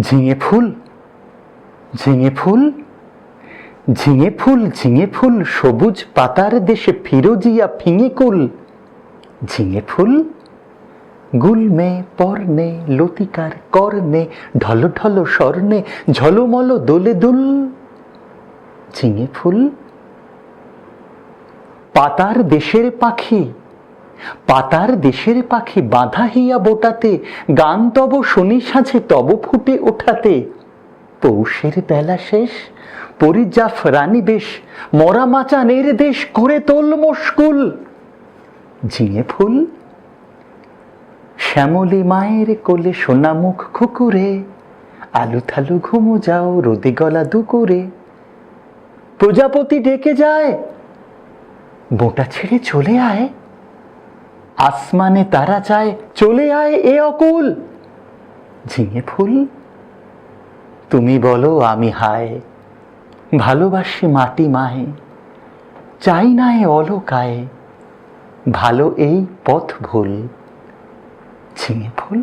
ঝিঙে ফুল ঝিঙে ফুল ঝিঙে ফুল ঝিঙে ফুল, সবুজ পাতার দেশে ফিরোজিয়া ফিঙে কুল। ঝিঙে ফুল, গুলমে পর্ণে লতিকার কর্ণে ঢল ঢল স্বর্ণে, ঝলমল দোলে দুল। ঝিঙে ফুল, পাতার দেশের পাখি পাতার দেশের পাখি বাঁধা হইয়া বোটাতে, গান তব শনি সাঝে তব ফুটে ওঠাতে। পৌষের বেলা শেষ, পরিজাফ রানী বেশ, মরা মাচানের দেশ করে তোল মুশকুল। ঝিঙে ফুল, শ্যামলী মায়ের কোলে সোনামুখ খুকুরে, আলু থালু ঘুমো যাও রোদে গলা দুকুরে। প্রজাপতি ডেকে যায়, বোটা ছেড়ে চলে আয়। আসমানে তারা চায়, চলে আয় এ অকুল। ঝিঙে ফুল? তুমি বলো আমি হায়, ভালোবাসি মাটি মায়ে, চাই না এ অলকায়, ভালো এই পথ ভুল ঝিঙে ফুল?